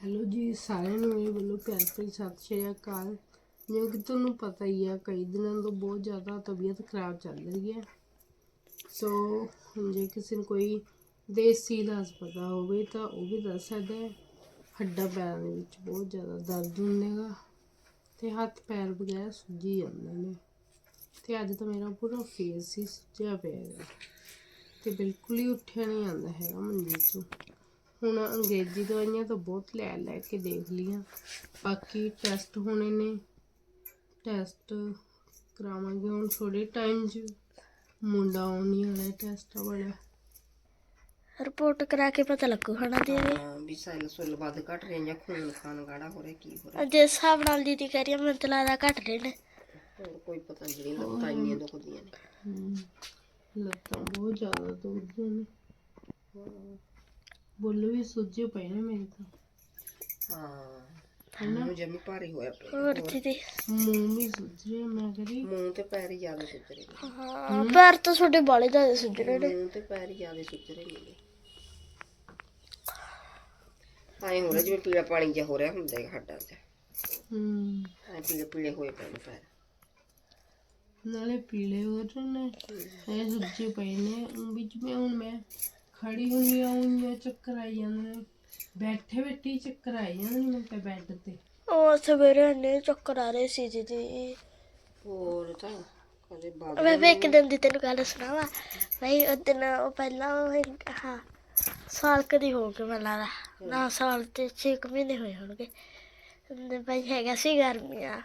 Hello ਜੀ, ਸਾਰਿਆਂ ਨੂੰ ਮੇਰੇ ਵੱਲੋਂ ਪਿਆਰ ਭਰੀ ਸਤਿ ਸ਼੍ਰੀ ਅਕਾਲ। ਜਿਵੇਂ ਕਿ ਤੁਹਾਨੂੰ ਪਤਾ ਹੀ ਆ, ਕਈ ਦਿਨਾਂ ਤੋਂ ਬਹੁਤ ਜ਼ਿਆਦਾ ਤਬੀਅਤ ਖਰਾਬ ਚੱਲ ਰਹੀ ਹੈ। ਸੋ ਜੇ ਕਿਸੇ ਨੂੰ ਕੋਈ ਦੇਸੀ ਇਲਾਜ ਪਤਾ ਹੋਵੇ ਤਾਂ ਉਹ ਵੀ ਦੱਸ ਸਕਦਾ ਹੈ, ਹੱਡਾਂ ਪੈਰਾਂ ਦੇ ਵਿੱਚ ਬਹੁਤ ਜ਼ਿਆਦਾ ਦਰਦ ਹੁੰਦੇਗਾ ਤੇ ਹੱਥ ਪੈਰ ਵਗੈਰਾ ਸੁੱਜੀ ਜਾਂਦੇ ਨੇ। ਤੇ ਅੱਜ ਤਾਂ ਮੇਰਾ ਪੂਰਾ ਫੇਸ ਹੀ ਸੁੱਜਿਆ ਪਿਆ ਹੈ ਤੇ ਬਿਲਕੁਲ ਹੀ ਉੱਠਿਆ ਨਹੀਂ ਆਉਂਦਾ ਹੈਗਾ ਮੰਜੇ ਤੋਂ। ਹੁਣ ਅੰਗਰੇਜ਼ੀ ਦਵਾਈਆਂ ਤਾਂ ਬਹੁਤ ਲੈ ਲੈ ਕੇ ਦੇਖ ਲੀਆਂ ਬਾਕੀ ਟੈਸਟ ਹੋਣੇ ਨੇ। ਟੈਸਟ ਕਰਾਵਾਂਗੇ ਹੁਣ ਥੋੜੇ ਟਾਈਮ 'ਚ। ਮੁੰਡਾ ਆਉਣੀ ਵਾਲਾ ਟੈਸਟ ਵਾਲਾ। ਰਿਪੋਰਟ ਕਰਾ ਕੇ ਪਤਾ ਲੱਗੂ ਹਨਾ ਦੀ ਹਾਂ ਵੀ ਸੈੱਲ ਸੁੱਲ ਵੱਧ ਘਟ ਰਹੇ ਜਾਂ ਖੂਨ ਖਾਨ ਗਾੜਾ ਹੋ ਰਿਹਾ ਕੀ ਹੋ ਰਿਹਾ। ਜੇ ਹਿਸਾਬ ਨਾਲ ਦੀਦੀ ਕਹਿ ਰਹੀ ਆ ਮੈਨੂੰ ਤਾਂ ਲੱਗਦਾ ਘਟ ਰਹੇ ਨੇ। ਹੋਰ ਕੋਈ ਪਤਾ ਨਹੀਂ ਲੱਤਾਂ ਇੰਨੀਆਂ ਦੁਖਦੀਆਂ ਨੇ। ਲੱਤਾਂ ਬਹੁਤ ਜ਼ਿਆਦਾ ਦੁਖਦੀਆਂ ਨੇ। ਬੁੱਲ ਵੀ ਸੁੱਜੇ ਪਏ ਨੇ ਮੇਰੇ ਤਾਂ। ਹਾਂ ਮੂੰਹ ਜਮੀ ਭਾਰੀ ਹੋਇਆ ਪਿਆ। ਹੋਰ ਦੀਦੀ ਮੂੰਹ ਵੀ ਸੁੱਜ ਰਿਹਾ ਮੈਂ ਕਰੀ ਮੂੰਹ ਤੇ ਪੈਰ ਹੀ ਜ਼ਿਆਦਾ ਸੁੱਜ ਰਹੇ ਨੇ। ਹਾਂ ਪੈਰ ਤਾਂ ਤੁਹਾਡੇ ਬਾਲੇ ਜ਼ਿਆਦਾ ਸੁੱਜ ਰਹੇ ਨੇ। ਮੂੰਹ ਤੇ ਪੈਰ ਹੀ ਜ਼ਿਆਦਾ ਸੁੱਜ ਰਹੇ ਨੇ ਆਏ ਹੋ ਰਿਹਾ ਜਿਵੇਂ ਪੀਲਾ ਪਾਣੀ ਜਿਹਾ ਹੋ ਰਿਹਾ ਹੁੰਦਾ ਹੈ ਹੱਡਾਂ 'ਚ ਹਮ ਐ ਪੀਲੇ ਪੀਲੇ ਹੋਏ ਪਏ ਨੇ ਪੈਰ। ਨਾਲੇ ਪੀਲੇ ਹੋ ਰਹੇ ਨੇ ਇਹ ਸੁੱਜੇ ਪਏ ਨੇ। ਊਂ ਵਿੱਚ ਮੈਂ ਹੁਣ ਮੈਂ ਖੜੀ ਹੁੰਨੀ ਆ ਉਂਝ ਚੱਕਰ ਆਈ ਜਾਂਦੇ ਨੇ। ਬੈਠੇ ਬੈਠੇ ਹੀ ਚੱਕਰ ਆਈ ਜਾਂਦੇ ਨੇ ਮੈਨੂੰ ਤਾਂ ਬੈੱਡ ਤੇ। ਉਹ ਸਵੇਰੇ ਨੇ ਚੱਕਰ ਆ ਰਹੇ ਸੀ ਦੀਦੀ। ਹੋਰ ਤਾਂ ਕਦੇ ਬਾਦ ਮੈਂ ਵੀ ਇੱਕ ਦਿਨ ਦੀ ਤੈਨੂੰ ਗੱਲ ਸੁਣਾਵਾ। ਬਈ ਉਹ ਦਿਨ ਉਹ ਪਹਿਲਾਂ ਉਹ ਹਾਂ ਸਾਲ ਕਦੀ ਹੋ ਗਿਆ ਮੈਨੂੰ ਲੱਗਦਾ। ਨਾ ਸਾਲ ਤੇ 6 ਮਹੀਨੇ ਹੋਏ ਹੋਣਗੇ। ਤੇ ਬਈ ਹੈਗਾ ਸੀ ਗਰਮੀਆਂ।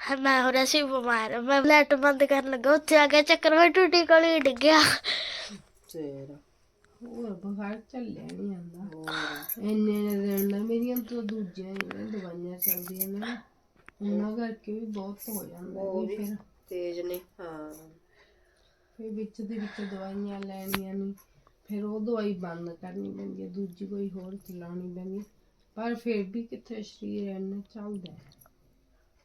ਹਾਂ, ਮੈਂ ਹੋ ਰਿਹਾ ਸੀ ਬਿਮਾਰ। ਮੈਂ ਲੈਟ ਬੰਦ ਕਰਨ ਲੱਗਾ। ਉੱਥੇ ਆ ਕੇ ਚੱਕਰ ਮੈਂ ਟੂਟੀ ਕੋਲ ਹੀ ਡਿੱਗਿਆ। ਤੇਰਾ ਹੋਰ ਬੁਖਾਰ ਚੱਲਿਆ ਨਹੀਂ ਜਾਂਦਾ। ਹੋਰ। ਇੰਨੇ ਨੇ ਦਿਨ ਨਾਲ ਮੇਰੀਆਂ ਤਾਂ ਦੂਜੀਆਂ ਜਿਹੜੀਆਂ ਦਵਾਈਆਂ ਚੱਲਦੀਆਂ ਨੇ। ਨਾ, ਉਹਨਾਂ ਕਰਕੇ ਵੀ ਬਹੁਤ ਹੋ ਜਾਂਦਾ ਉਹ ਵੀ ਫਿਰ। ਤੇਜ਼ ਨੇ ਹਾਂ। ਫਿਰ ਵਿੱਚ ਦੇ ਵਿੱਚ ਦਵਾਈਆਂ ਲੈਣੀਆਂ ਨਹੀਂ ਫਿਰ ਉਹ ਦਵਾਈ ਬੰਦ ਕਰਨੀ ਪੈਂਦੀ ਹੈ ਦੂਜੀ ਕੋਈ ਹੋਰ ਚਲਾਉਣੀ ਪੈਂਦੀ। ਪਰ ਫਿਰ ਵੀ ਕਿੱਥੇ ਸਰੀਰ ਇੰਨਾ ਚੱਲਦਾ ਹੈ।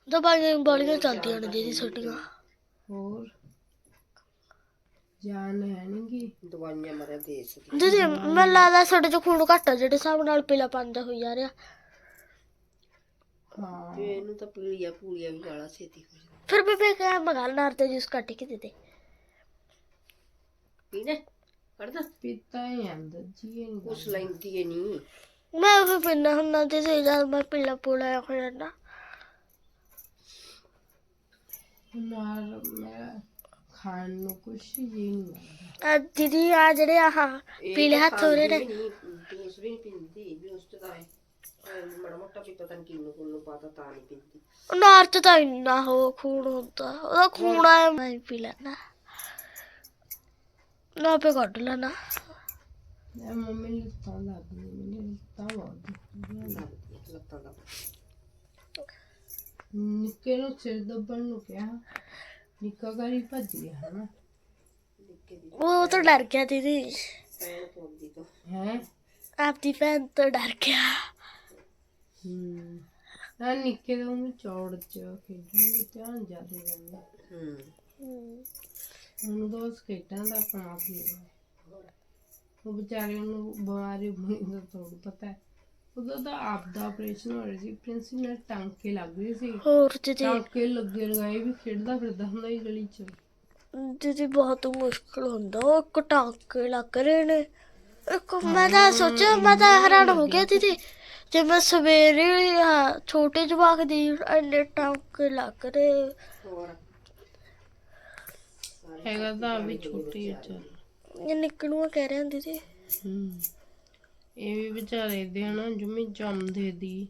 ਦਵਾਈਆਂ ਬੜੀਆਂ ਚੱਲਦੀਆਂ ਨੇ ਦੀਦੀ ਛੋਟੀਆਂ। ਹੋਰ। ਜਾਨ ਹੈ ਨੀ ਗੀ ਦਵਾਈਆਂ ਮਰਿਆ ਦੇਸ ਦੀ। ਦੀਦੀ ਮੈਨੂੰ ਲੱਗਦਾ ਸਾਡੇ ਚ ਖੂਨ ਘੱਟ ਆ ਜਿਹੜੇ ਹਿਸਾਬ ਨਾਲ ਪੀਲਾ ਪਾਣੀ ਦਾ ਹੋਈ ਜਾ ਰਿਹਾ। ਹਾਂ। ਤੇ ਇਹਨੂੰ ਤਾਂ ਪੀਲੀਆ ਪੂਲੀਆ ਵੀ ਵਾਲਾ ਛੇਤੀ ਹੋ ਜਾਂਦਾ। ਫਿਰ ਵੀ ਮੈਂ ਕਿਹਾ ਮਗਾਲ ਨਾਰ ਤੇ ਜੂਸ ਕੱਟ ਕੇ ਦੇ ਦੇ। ਪੀਣੇ ਪੀਤਾ ਹੀ ਅੰਦਰ ਜੀ ਇਹ ਨੀ ਉਸ ਲੈਂਦੀ ਨਹੀਂ ਮੈਂ ਉਹ ਪਿੰਨਾ ਹੁੰਦਾ ਤੇ ਸਹੀ ਜਦ ਮੈਂ ਪੀਲਾ ਪੂਲਾ ਹੋ ਜਾਂਦਾ। ਨਾਲ ਮੇਰਾ ਖਾਣ ਨੂੰ ਕੁਛ ਜੀ ਨਹੀਂ ਆ ਦੀਦੀ ਆ ਜਿਹੜੇ ਆਹ ਪੀਲੇ ਹੱਥ ਹੋ ਰਹੇ ਨੇ। ਜੂਸ ਵੀ ਨਹੀਂ ਪੀਂਦੀ ਵੀ ਉਸ ਤੋਂ ਆਏ ਮੜਾ ਮੋਟਾ ਵੀ ਪਤਾ ਨਹੀਂ ਕਿੰਨੂੰ ਕਿੰਨੂੰ ਪਤਾ ਤਾਂ ਨਹੀਂ ਪੀਂਦੀ। ਉਹ ਨਾਰ ਚ ਤਾਂ ਇੰਨਾ ਹੋ ਖੂਨ ਹੁੰਦਾ ਉਹਦਾ ਖੂਨ ਆਇਆ ਮੈਂ ਹੀ ਪੀ ਲੈਣਾ ਨਾ ਪੇ ਕੱਢ ਲੈਣਾ ਮੈਂ ਮੰਮੀ ਨੂੰ ਤਾਂ ਲੱਗ ਗਈ ਮੈਨੂੰ ਤਾਂ ਬਹੁਤ ਦੁਖਦੀਆਂ ਨੇ। ਲੱਗਦੀ ਲੱਤਾਂ ਦਾ ਨਿੱਕੇ ਨੂੰ ਸਿਰ ਦੱਬਣ ਨੂੰ ਕਿਹਾ। ਨਿੱਕਾ ਗਾਰੀ ਭੱਜ ਗਿਆ ਹਨਾ। ਨਿੱਕੇ ਦੀ ਉਹ ਤਾਂ ਡਰ ਗਿਆ ਦੀਦੀ। ਪੈਰ ਪੌਂਦੀ ਤੋਂ ਹੈ? ਆਪਦੀ ਭੈਣ ਤੋਂ ਡਰ ਗਿਆ। ਹੂੰ। ਆ ਨਿੱਕੇ ਦਾ ਉਹਨੂੰ ਚੌੜ ਚ ਖੇਡਣ ਧਿਆਨ ਜ਼ਿਆਦਾ ਜਾਂਦਾ ਹੂੰ। ਉਹਨੂੰ ਤਾਂ ਬਸ ਖੇਡਾਂ ਦਾ ਆਪਣਾ ਵੀ ਉਹ ਵਿਚਾਰੇ ਨੂੰ ਬਿਮਾਰੀ ਬਣੀ ਦਾ ਪਤਾ ਹੈ। ਉਦੋਂ ਤਾਂ ਆਪ ਦਾ ਆਪਰੇਸ਼ਨ ਹੋ ਰਿਹਾ ਸੀ। ਪ੍ਰਿੰਸੀ ਨਾਲ ਟਾਂਕੇ ਲੱਗ ਰਹੇ ਸੀ। ਹੋਰ ਦੀਦੀ ਟਾਂਕੇ ਲੱਗੇ ਲਗਾਏ ਵੀ ਖੇਡਦਾ ਫਿਰਦਾ ਹੁੰਦਾ ਸੀ ਗਲੀ 'ਚ। ਦੀਦੀ ਬਹੁਤ ਮੁਸ਼ਕਲ ਹੁੰਦਾ ਉਹ ਇੱਕ ਟਾਂਕੇ ਲੱਗ ਰਹੇ ਨੇ। ਇੱਕ ਮੈਂ ਤਾਂ ਸੋਚਿਆ ਮੈਂ ਤਾਂ ਹੈਰਾਨ ਹੋ ਗਿਆ ਦੀਦੀ ਜੇ ਮੈਂ ਸਵੇਰੇ ਛੋਟੇ ਜਵਾਕ ਦੀ ਇੰਨੇ ਟਾਂਕੇ ਲੱਗ ਰਹੇ। ਹੈਗਾ ਤਾਂ ਵੀ ਛੋਟੀ ਉੱਚਾ ਇਹ ਨਿਕਲੂਆ ਕਹਿ ਰਹੇ ਹੁੰਦੇ ਸੀ। ਹੂੰ। ਇਹ ਵੀ ਵਿਚਾਰੇ ਦੇ ਨਾ ਜੁਮੀ ਜੰਮਦੇ ਦੀ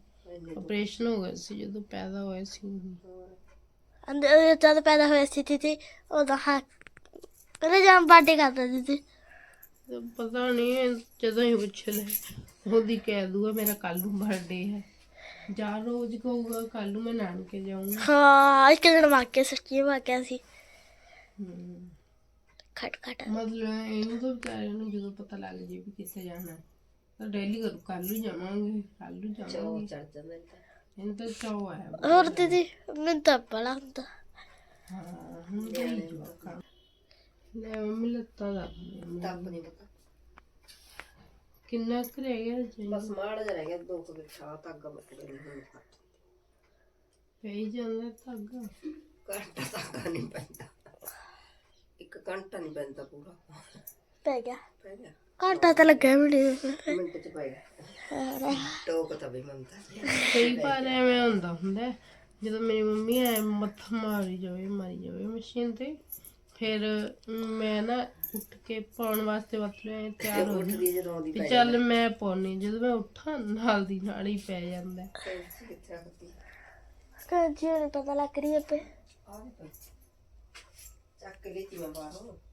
ਆਪਰੇਸ਼ਨ ਹੋ ਗਿਆ ਸੀ ਜਦੋਂ ਪੈਦਾ ਹੋਇਆ ਸੀ ਉਹ ਅੰਦਰ ਜਦ ਪੈਦਾ ਹੋਇਆ ਸੀ ਦੀਦੀ ਉਹਦਾ ਹੱਥ ਉਹਦਾ ਜਮ ਬਾਡੇ ਕਰਦਾ ਤੇ ਪਤਾ ਨਹੀਂ ਜਦੋਂ ਹੀ ਪੁੱਛ ਲੈ ਉਹਦੀ ਕਹਿ ਦੂਗਾ ਮੇਰਾ ਕੱਲ ਨੂੰ ਬਰਥਡੇ ਹੈ। ਜਾਂ ਰੋਜ਼ ਕਹੂਗਾ ਕੱਲ ਨੂੰ ਮੈਂ ਨਾਨਕੇ ਜਾਊਂਗਾ। ਹਾਂ ਇੱਕ ਦਿਨ ਵਾਕਿਆ ਸੱਚੀ ਵਾਕਿਆ ਸੀ। ਖਟ ਖਟ ਮਤਲਬ ਇਹਨੂੰ ਤਾਂ ਵਿਚਾਰੇ ਨੂੰ ਜਦੋਂ ਪਤਾ ਲੱਗ ਜੇ ਵੀ ਕਿੱਥੇ ਜਾਣਾ। ਹੈ, ਤਾਂ ਡੇਲੀ ਕਰੂ ਕੱਲ ਨੂੰ ਜਾਵਾਂਗੇ ਕੱਲ ਨੂੰ ਚੋ ਜਾਵਾਂਗੇ। ਚੜ ਜਾਂਦਾ ਇਹਨੂੰ ਤਾਂ। ਇਹਨੂੰ ਤਾਂ ਚਾਹ ਆਇਆ ਹੋਰ ਦੀਦੀ ਮੈਨੂੰ ਤਾਂ ਬੜਾ ਹੁੰਦਾ। ਹਾਂ ਹੁਣ ਤਾਂ ਹੀ ਜਵਾਕਾਂ ਲੈ ਮੰਮੀ ਲੱਤਾਂ ਦਾ ਦੱਬ ਨਹੀਂ ਪਤਾ ਕਿੰਨਾ ਕੁ ਰਹਿ ਗਿਆ ਜੀ ਬਸ ਮਾੜਾ ਜਿਹਾ ਰਹਿ ਗਿਆ ਦੋ ਕੁ ਵਿਛਾ ਧਾਗਾ ਮੱਟ ਗਏ ਹੁਣ ਪਈ ਜਾਂਦਾ ਧਾਗਾ ਘੰਟਾ ਧਾਗਾ ਨਹੀਂ ਪੈਂਦਾ। ਇੱਕ ਘੰਟਾ ਨਹੀਂ ਪੈਂਦਾ ਪੂਰਾ। ਪੈ ਗਿਆ। ਪੈ ਗਿਆ। ਘੰਟਾ ਤਾਂ ਲੱਗਿਆ ਵੀ ਨਹੀਂ ਮਿੰਟ ਚ ਪੈ ਗਿਆ। ਟੋਕ ਤਾਂ ਵੀ ਮੰਨਦਾ ਕਈ ਵਾਰ ਐਵੇਂ ਹੁੰਦਾ ਹੁੰਦਾ ਹੈ, ਜਦੋਂ ਮੇਰੀ ਮੰਮੀ ਐ ਮੱਥਾ ਮਾਰੀ ਜਾਵੇ ਮਾਰੀ ਜਾਵੇ ਮਸ਼ੀਨ ਤੇ ਫਿਰ ਮੈਂ ਨਾ ਉੱਠ ਕੇ ਪਾਉਣ ਵਾਸਤੇ ਮਤਲਬ ਤਿਆਰ ਹੋ ਉੱਠਦੀ ਜਦੋਂ ਆਉਂਦੀ ਵੀ ਚੱਲ ਮੈਂ ਪਾਉਣੀ ਜਦੋਂ ਮੈਂ ਉੱਠਾਂ ਨਾਲ ਦੀ ਨਾਲ ਹੀ ਪੈ ਜਾਂਦਾ। ਪੈਂਦੀ ਕਿੱਥੇ ਨੂੰ ਪਤਾ ਲੱਗ ਰਹੀ ਹੈ ਪੇ ਚੱਕ ਕੇ ਲਈ ਮੈਂ ਬਾਹਰੋਂ।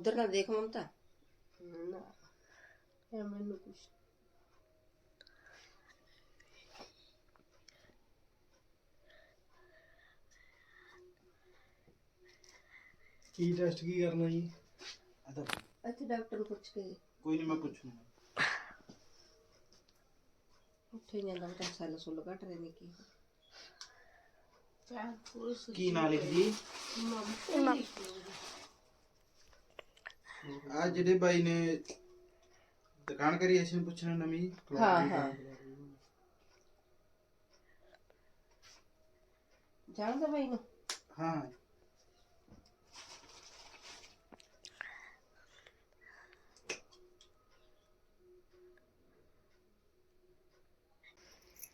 कर लो ਉਧਰ ਨਾ ਦੇਖ ਮਮਤਾ ਨਾ ਇਹ ਮੈਨੂੰ ਕੁਛ की टेस्ट की करना जी अच्छा ਇੱਥੇ ਡਾਕਟਰ ਨੂੰ ਪੁੱਛ ਕੇ कोई नहीं मैं पूछूंगा ਉੱਥੇ ਜਾਂਦਾ ਉਹ ਤਾਂ ਸੈੱਲ ਸੁੱਲ ਘਟ ਰਹੇ ਨੇ ਕੀ ਚਾਹ ਕੋਸ की ना लिख ਆ ਜਿਹੜੇ ਬਾਈ ਨੇ ਦੁਕਾਨ ਕਰੀ ਐਸੀ ਨੂੰ ਪੁੱਛਣਾ ਨਵੀਂ ਹਾਂ ਹਾਂ। ਜਾਣਦਾ ਬਾਈ ਨੂੰ? ਹਾਂ।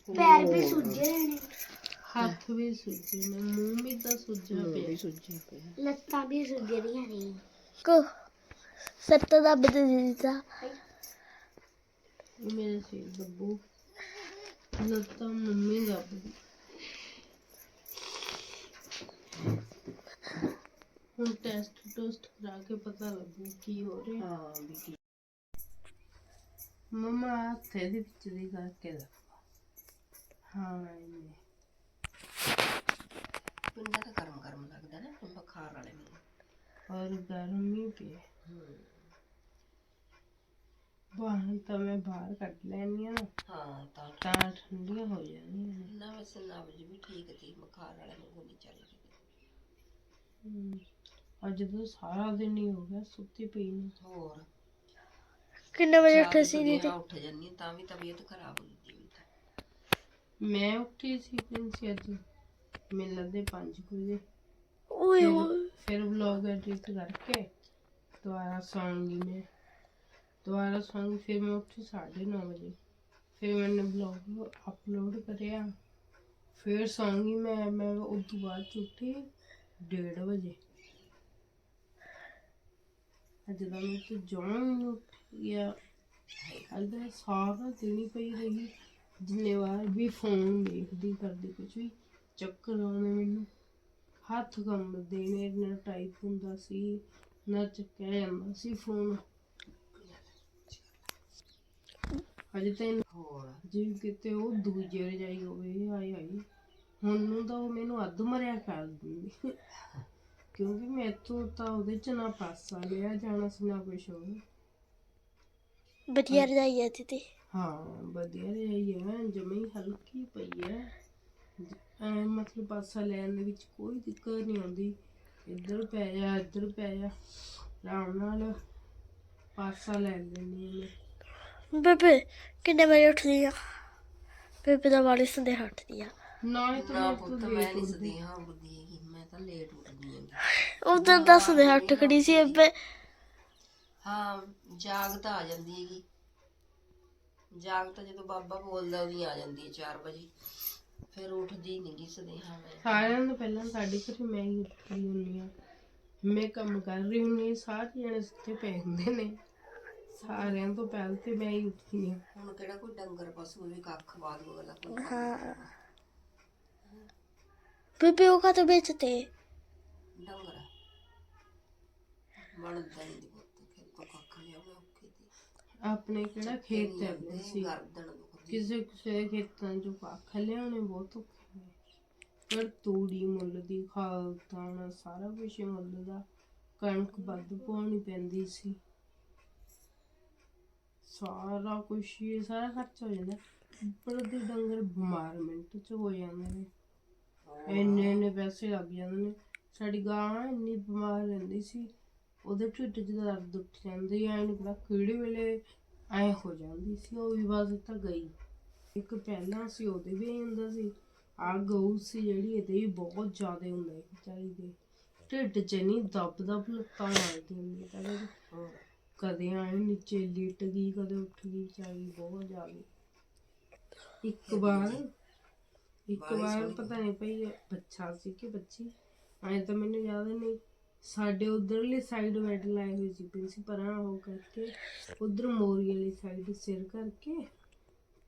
ਪੈਰ ਵੀ ਸੁੱਜੇ ਨੇ। ਹੱਥ ਵੀ ਸੁੱਜੇ ਨੇ ਮੂੰਹ ਵੀ ਤਾਂ ਸੁੱਜਿਆ ਪਿਆ। ਲੱਤਾਂ ਵੀ ਸੁੱਜੀਆਂ ਨੇ। ਕੋ ਸੱਤ ਦਾ ਬਦ ਦਿੱਤਾ। ਮੇਰੇ ਸਿਰ ਦੱਬੂ। ਲੱਤਾਂ ਮੰਮੀ ਦੱਬਦੀ ਹੁਣ ਟੈਸਟ ਟੋਸਟ ਕਰਾ ਕੇ ਪਤਾ ਲੱਗੂ ਕੀ ਹੋ ਰਿਹਾ। ਹਾਂ ਵੀ ਕੀ। ਮਮਾ ਹੱਥੇ ਦੇ ਵਿੱਚ ਦੀ ਕਰਕੇ ਦਾ ਹਾਂ ਇਹਨੇ ਪਿੰਡਾ ਤਾਂ ਗਰਮ ਗਰਮ ਲੱਗਦਾ ਨਾ ਬੁਖਾਰ ਵਾਲੇ ਨੂੰ। ਔਰ ਗਰਮੀ ਪਈ ਬਾਹਰ ਤਾਂ ਮੈਂ ਬਾਹਰ ਕੱਢ ਲੈਣੀ ਆ ਹਾਂ ਤਾਂ ਤਾਂ ਠੰਡੀਆਂ ਹੋ ਜਾਂਦੀਆਂ ਨੇ। ਨਾ ਵੈਸੇ ਨਬਜ ਵੀ ਠੀਕ ਸੀ ਬੁਖਾਰ ਵਾਲੇ ਨੂੰ ਗੋਲੀ ਚੱਲ ਰਹੀ ਹਮ, ਅੱਜ ਤਾਂ ਸਾਰਾ ਦਿਨ ਹੀ ਹੋ ਗਿਆ ਸੁੱਤੀ ਪਈ ਨੂੰ। ਹੋਰ? ਕਿੰਨੇ ਵਜੇ ਉੱਠੇ ਸੀ ਦੀਦੀ ਉੱਠ ਜਾਂਦੀ ਹਾਂ, ਤਾਂ ਵੀ ਤਬੀਅਤ ਖਰਾਬ ਹੋ ਜਾਂਦੀ ਹੈ ਮੈਂ ਉੱਠੀ ਸੀ ਪ੍ਰਿੰਸੀ ਅੱਜ। ਮੈਨੂੰ ਲੱਗਦੇ 5 ਵਜੇ। ਓਏ ਓਏ ਫਿਰ ਵਲੌਗ ਐਡਿਟ ਕਰਕੇ ਦੁਬਾਰਾ ਸੌਂਗੀ ਮੈਂ। ਦੁਬਾਰਾ ਸੌਂਗੀ ਫਿਰ ਮੈਂ ਉੱਠੀ 9:30 ਵਜੇ। ਫਿਰ ਮੈਂ ਵਲੌਗ ਅਪਲੋਡ ਕਰਿਆ। ਫਿਰ ਸੌਂਗੀ ਮੈਂ ਮੈਂ ਉਸ ਤੋਂ ਬਾਅਦ 'ਚ ਉੱਠੀ 1:30 ਵਜੇ। ਅੱਜ ਦਾ ਮੈਂ ਤੇ ਜਮਾਂ ਹੀ ਨਹੀਂ ਅੱਜ ਦਾ ਸਾਰਾ ਦਿਨ ਪਈ ਰਹੀ। ਜਿੰਨੇ ਵਾਰ ਵੀ ਫੋਨ ਦੇਖਦੀ ਕਰਦੀ ਕੁਝ ਵੀ ਚੱਕਰ ਆਉਂਦੇ ਮੈਨੂੰ। ਹੱਥ ਕੰਬਦੇ ਨੇ ਨਾ ਟਾਈਪ ਹੁੰਦਾ ਸੀ, ਨਾ ਚੱਕਿਆ ਜਾਂਦਾ ਸੀ ਫੋਨ ਅਜੇ ਤਾਂ ਹੋਰ ਜੀ ਕਿਤੇ ਉਹ ਦੂਜੇ ਰਜਾਈ ਹੋਵੇ ਆਈ ਆਈ ਹੁਣ ਨੂੰ ਤਾਂ ਉਹ ਮੈਨੂੰ ਅੱਧ ਮਰਿਆ ਕਰ ਦਿੰਦੀ। ਕਿਉਂਕਿ ਮੈਥੋਂ ਤਾਂ ਉਹਦੇ ਚ ਨਾ ਪਾਸਾ ਲਿਆ ਜਾਣਾ ਸੀ ਨਾ ਕੁਛ ਹੋਰ। ਵਧੀਆ ਰਜਾਈ ਹੈ ਦੀਦੀ ਹਾਂ ਵਧੀਆ ਰਹੀ ਹੈ ਜਮੀ ਹਲਕੀ ਪਈ ਹੈ ਐ ਮਤਲਬ ਪਾਸਾ ਲੈਣ ਦੇ ਵਿੱਚ ਕੋਈ ਦਿੱਕਤ ਨਹੀਂ ਆਉਂਦੀ। ਇੱਧਰ ਪੈ ਜਾ ਇੱਧਰ ਪੈ ਜਾ। ਆਰਾਮ ਨਾਲ ਪਾਸਾ ਲੈ ਲੈਂਦੀ ਹਾਂ ਮੈਂ। ਬੇਬੇ ਕਿੰਨੇ ਵਜੇ ਉੱਠਦੀ ਆ? ਬੇਬੇ ਦਾ ਵਾਲੀ ਸੰਦੇ ਹਟਦੀ ਆ। ਨਾ ਇਹ ਤਾਂ ਨਾ ਤੋਂ ਪੁੱਤ ਮੈਂ ਨਹੀਂ। ਸਦੀ ਹਾਂ ਉੱਠਦੀ ਹੈਗੀ ਮੈਂ ਤਾਂ ਲੇਟ ਉੱਠਦੀ ਹਾਂ। ਉਦੋਂ ਦੱਸਦੇ ਹੱਟ ਖੜੀ ਸੀ ਬੇਬੇ ਹਾਂ ਜਾਗ ਤਾਂ ਆ ਜਾਂਦੀ ਹੈਗੀ। ਜਾਗ ਤਾਂ ਜਦੋਂ ਬਾਬਾ ਬੋਲਦਾ ਉਹਦੀ ਆ ਜਾਂਦੀ ਹੈ 4 ਵਜੇ। ਫਿਰ ਉੱਠਦੀ ਨਹੀਂ ਗੀ ਸਦੇਹਾ ਮੈਂ। ਸਾਰਿਆਂ ਤੋਂ ਪਹਿਲਾਂ ਸਾਡੇ ਘਰੇ ਮੈਂ ਹੀ ਉੱਠਦੀ ਹੁੰਦੀ ਆ ਮੈਂ ਕੰਮ ਕਰ ਰਹੀ ਹੁੰਦੀ ਹਾਂ ਸਾਰੇ ਜਣੇ ਸੁੱਤੇ ਪਏ ਹੁੰਦੇ ਨੇ। ਸਾਰਿਆਂ ਤੋਂ ਪਹਿਲਾਂ ਤੇ ਮੈਂ ਹੀ ਉੱਠਦੀ ਹਾਂ। ਹੁਣ ਕਿਹੜਾ ਕੋਈ ਡੰਗਰ ਪਸ਼ੂ ਵੀ ਕੱਖ ਬਾਦ ਵਗਲਾ ਕੋਈ ਹਾਂ। ਬੀਬੀ ਉਹ ਕਾਹਤੋਂ ਵੇਚਤੇ ਡੰਗਰ। ਬਣਦਾ ਨਹੀਂ ਦੀ ਪੁੱਤ ਖੇਤੋਂ ਕੱਖ ਲਿਆਉਣਾ ਔਖੀ ਦੀ ਆਪਣੇ ਕਿਹੜਾ ਖੇਤ ਚੱਲਦੇ ਸੀ ਗਰਦਨ ਦੁਖਦੀ। ਕਿਸੇ ਕਿਸੇ ਖੇਤਾਂ ਚੋਂ ਕੱਖ ਲਿਆਉਣੇ ਬਹੁਤ ਔਖੇ ਨੇ। ਪਰ ਤੂੜੀ ਮੁੱਲ ਦੀ ਖਾਦ ਦਾਣਾ ਸਾਰਾ ਕੁਝ ਮੁੱਲ ਦਾ ਕਣਕ ਵੱਧ ਪਾਉਣੀ ਪੈਂਦੀ ਸੀ। ਸਾਰਾ ਕੁਝ ਹੀ ਸਾਰਾ ਖਰਚ ਹੋ ਜਾਂਦਾ। ਉੱਪਰ ਦੇ ਡੰਗਰ ਬਿਮਾਰ ਮਿੰਟ ਚ ਹੋ ਜਾਂਦੇ ਨੇ। ਇੰਨੇ ਇੰਨੇ ਪੈਸੇ ਲੱਗ ਜਾਂਦੇ ਨੇ। ਸਾਡੀ ਗਾਂ ਇੰਨੀ ਬਿਮਾਰ ਰਹਿੰਦੀ ਸੀ, ਉਹਦੇ ਢਿੱਡ 'ਚ ਦਰਦ ਉੱਠ ਜਾਂਦੀ ਐ ਨਹੀਂ ਪਤਾ ਕਿਹੜੇ ਵੇਲੇ ਐ ਹੋ ਜਾਂਦੀ ਸੀ, ਉਹ ਵੀ ਬਸ ਤਾਂ ਗਈ। ਇੱਕ ਪਹਿਲਾਂ ਸੀ, ਉਹਦੇ ਵੀ ਹੁੰਦਾ ਸੀ। ਆ ਗਊ ਸੀ ਜਿਹੜੀ, ਇਹਦੇ ਵੀ ਬਹੁਤ ਜ਼ਿਆਦਾ ਹੁੰਦਾ ਹੈ ਵਿਚਾਰੀ ਢਿੱਡ 'ਚ ਨਹੀਂ ਦੱਬ ਦਬ ਲੱਤਾਂ ਮਾਰਦੀ ਹੁੰਦੀ ਤਾਂ। ਕਦੇ ਐ ਨੀਚੇ ਲਿਟ ਗਈ ਕਦੇ ਉੱਠ ਗਈ ਵਿਚਾਰੀ ਬਹੁਤ ਜ਼ਿਆਦਾ। ਇੱਕ ਵਾਰ ਇੱਕ ਵਾਰ ਪਤਾ ਨਹੀਂ ਪਈ ਬੱਚਾ ਸੀ ਕਿ ਬੱਚੀ? ਐ ਤਾਂ ਮੈਨੂੰ ਯਾਦ ਨਹੀਂ। ਸਾਡੇ ਉਧਰਲੀ ਸਾਈਡ ਬੈਡ ਲਾਏ ਹੋਏ ਸੀ ਪ੍ਰਿੰਸੀਪਲ ਉਹ ਕਰਕੇ। ਉਧਰ ਮੋਰੀ ਵਾਲੀ ਸਾਈਡ ਸਿਰ ਕਰਕੇ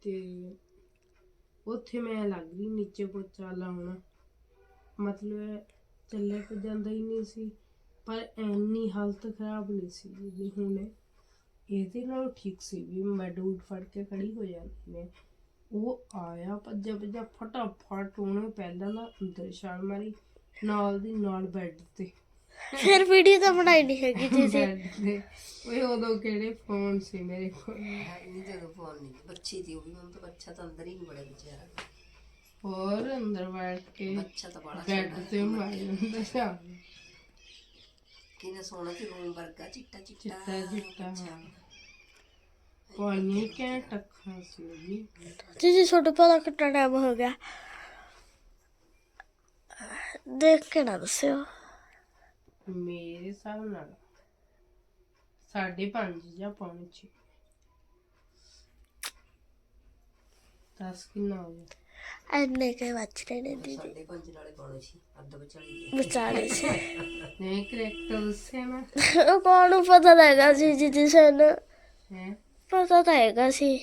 ਤੇ ਉੱਥੇ ਮੈਂ ਲੱਗ ਗਈ ਨੀਚੇ ਪੋਚਾ ਲਾਉਣਾ। ਮਤਲਬ ਚੱਲੇ ਤਾਂ ਜਾਂਦਾ ਹੀ ਨਹੀਂ ਸੀ। ਪਰ ਐਨੀ ਹਾਲਤ ਖਰਾਬ ਨਹੀਂ ਸੀ ਜਿੰਨੀ ਹੁਣ ਹੈ। ਇਹਦੇ ਨਾਲ ਠੀਕ ਸੀ ਵੀ ਮੈਂ ਡੂਡ ਫੜ ਕੇ ਖੜੀ ਹੋ ਜਾਂਦੀ ਨੇ ਉਹ ਆਇਆ ਭੱਜਾ ਭੱਜਾ ਫਟਾਫਟ ਉਹਨੇ ਪਹਿਲਾਂ ਨਾ ਅੰਦਰ ਛਾਲ ਮਾਰੀ ਨਾਲ ਦੀ ਨਾਲ ਬੈੱਡ ਤੇ। ਫਿਰ ਵੀਡੀਓ ਤਾਂ ਬਣਾਈ ਨਹੀਂ ਹੈਗੀ ਜੀ ਸੀ ਬੈੱਡ ਤੇ। ਓਏ ਉਦੋਂ ਕਿਹੜੇ ਫੋਨ ਸੀ ਮੇਰੇ ਕੋਲ? ਨਹੀਂ ਜਦੋਂ ਫੋਨ ਨਹੀਂ ਬੱਚੀ ਦੀ ਉਹ ਵੀ ਹੁਣ ਤਾਂ ਬੱਚਾ ਤਾਂ ਅੰਦਰ ਹੀ ਨਹੀਂ ਬੜਾ ਵਿਚਾਰਾ। ਹੋਰ ਅੰਦਰ ਬੈਠ ਕੇ ਬੱਚਾ ਤਾਂ ਬੜਾ ਬੈੱਡ ਤੇ ਮਾਰ ਲੈਂਦਾ ਛਾਲ। ਕਿੰਨਾ ਸੋਹਣਾ ਤੇ ਰੂਮ ਵਰਗਾ ਚਿੱਟਾ ਚਿੱਟਾ ਚਿੱਟਾ ਚਿੱਟਾ ਹਾਂ। ਪਾਣੀ ਕਿਆ ਟੱਖਾ ਸੀ ਉਹ ਵੀ ਜੀ ਜੀ ਤੁਹਾਡਾ ਪਤਾ ਕਿੰਨਾ ਟਾਈਮ ਹੋ ਗਿਆ? ਦੇਖ ਕੇ ਨਾ ਦੱਸਿਓ। ਮੇਰੇ ਹਿਸਾਬ ਨਾਲ ਸਾਢੇ ਪੰਜ ਜਾਂ ਪੌਣੇ ਛੇ। ਦਸ ਕਿੰਨਾ ਹੋ ਗਿਆ? ਐਨੇ ਕੇ ਬੱਚ ਰਹੇ ਨੇ ਦੀਦੀ। ਸਾਡੇ ਪੰਜ ਨਾਲੇ ਪਾਉਣੇ ਸੀ? ਅੱਧ ਵਿਚਾਲੀ ਵਿਚਾਰੇ ਸੀ। ਨਹੀਂ ਕਰੈਕਟਰ ਦੱਸਿਆ ਨਾ ਉਹ ਕੌਣ ਨੂੰ ਪਤਾ ਲੱਗਾ ਸੀ ਜੀ ਜੀ ਸਾਨੂੰ। ਹੈ? ਪਤਾ ਤਾਂ ਹੈਗਾ ਸੀ।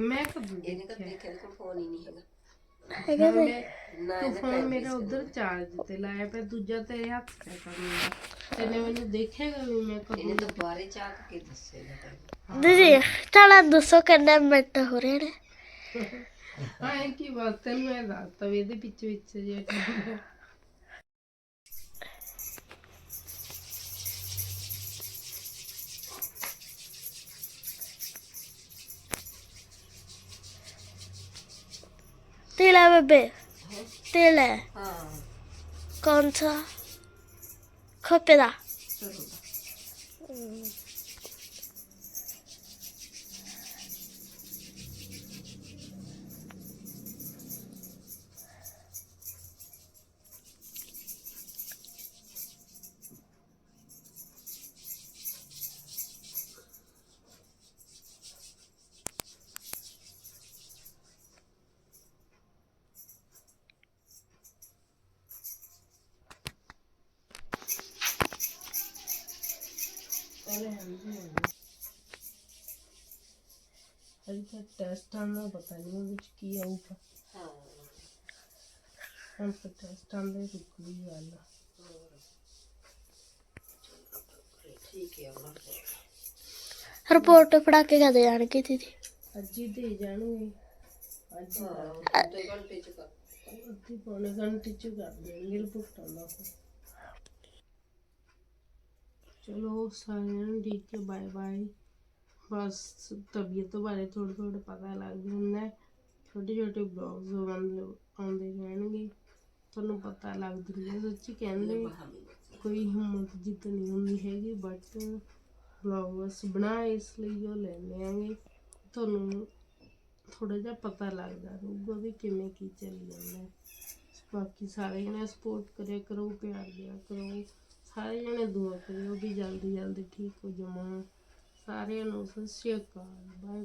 ਮੈਂ ਕਦੋਂ ਇਹਨੇ ਤਾਂ ਦੇਖਿਆ? ਕੋਈ ਫੋਨ ਹੀ ਨਹੀਂ ਹੈਗਾ। ਹੈਗਾ ਸੀ ਨਾ ਤੂੰ ਫੋਨ ਮੇਰਾ ਉਧਰ ਚਾਰਜ ਤੇ ਲਾਇਆ ਪਿਆ ਦੂਜਾ ਤੇਰੇ ਹੱਥ ਤੇ ਕਰਨਾ ਤੈਨੇ ਮੈਨੂੰ ਦੇਖੇਗਾ ਵੀ ਮੈਂ ਕਦੋਂ ਇਹਨੇ ਤਾਂ ਬਾਰੇ ਚਾਕ ਕੇ ਦੱਸੇਗਾ ਦੀਦੀ ਚਲਾ ਦੱਸੋ ਕਿੰਨੇ ਮਿੰਟ ਹੋ ਰਹੇ ਨੇ? ਹਾਂ ਕੀ ਬਾਤ ਤੈਨੂੰ ਮੈਂ ਦੱਸਤਾ ਵੀ ਇਹਦੇ ਪਿੱਛੇ ਪਿੱਛੇ ਜੇ ਕਰਨਾ। तेल है बेबे तेल है ਹਾਂ कौन सा खोपे दा ਚਲੋ ਅਜੇ ਤਾਂ ਟੈਸਟਾਂ ਦਾ ਪਤਾ ਨਹੀਂ ਉਹਦੇ ਵਿੱਚ ਕੀ ਆਊਗਾ ਹਾਂ ਹੁਣ ਤਾਂ ਟੈਸਟਾਂ ਦੇ ਰੁਕ ਗਈ ਗੱਲ ਠੀਕ ਹੈ ਉਹਨਾਂ रिपोर्ट पढ़ा के क्या दे जाने की थी ਅੱਜ ਹੀ ਦੇ ਜਾਣਗੇ ਅੱਜ ਦੋ ਘੰਟੇ ਚ ਕਰ ਅੱਧੀ ਪੌਣੇ ਘੰਟੇ ਚ ਕਰ ਦੇਣਗੇ ਰਿਪੋਰਟਾਂ ਦਾ ਫਿਰ। ਚਲੋ ਸਾਰਿਆਂ ਨੂੰ ਠੀਕ ਹੈ ਬਾਏ ਬਾਏ ਬਸ ਤਬੀਅਤ ਬਾਰੇ ਥੋੜਾ ਥੋੜਾ ਪਤਾ ਲੱਗ ਜਾਂਦਾ ਛੋਟੇ ਛੋਟੇ ਬਲੌਗਸ ਮਤਲਬ ਆਉਂਦੇ ਰਹਿਣਗੇ। ਤੁਹਾਨੂੰ ਪਤਾ ਲੱਗ ਰਿਹਾ ਸੱਚੀ ਕਹਿੰਦੇ ਕੋਈ ਹਿੰਮਤ ਜਿੱਤ ਨਹੀਂ ਹੁੰਦੀ ਹੈਗੀ ਬਟ ਵਲੌਗਸ ਬਣਾ ਇਸ ਲਈ ਉਹ ਲੈਂਦੇ ਆਂਗੇ ਤੁਹਾਨੂੰ ਥੋੜਾ ਜਿਹਾ ਪਤਾ ਲੱਗਦਾ ਰਹੂਗਾ ਵੀ ਕਿਵੇਂ ਕੀ ਚੱਲ ਜਾਂਦਾ ਬਾਕੀ ਸਾਰੇ ਜਣੇ ਸਪੋਰਟ ਕਰਿਆ ਕਰੋ, ਪਿਆਰ ਦਿਆ ਕਰੋ। ਸਾਰੇ ਜਣੇ ਦੁਆ ਕਰਿਓ ਵੀ ਜਲਦੀ ਜਲਦੀ ਠੀਕ ਹੋ ਜਾਵਾਂ। ਸਾਰਿਆਂ ਨੂੰ ਸਤਿ ਸ਼੍ਰੀ ਅਕਾਲ ਬਾਏ ਬਾਏ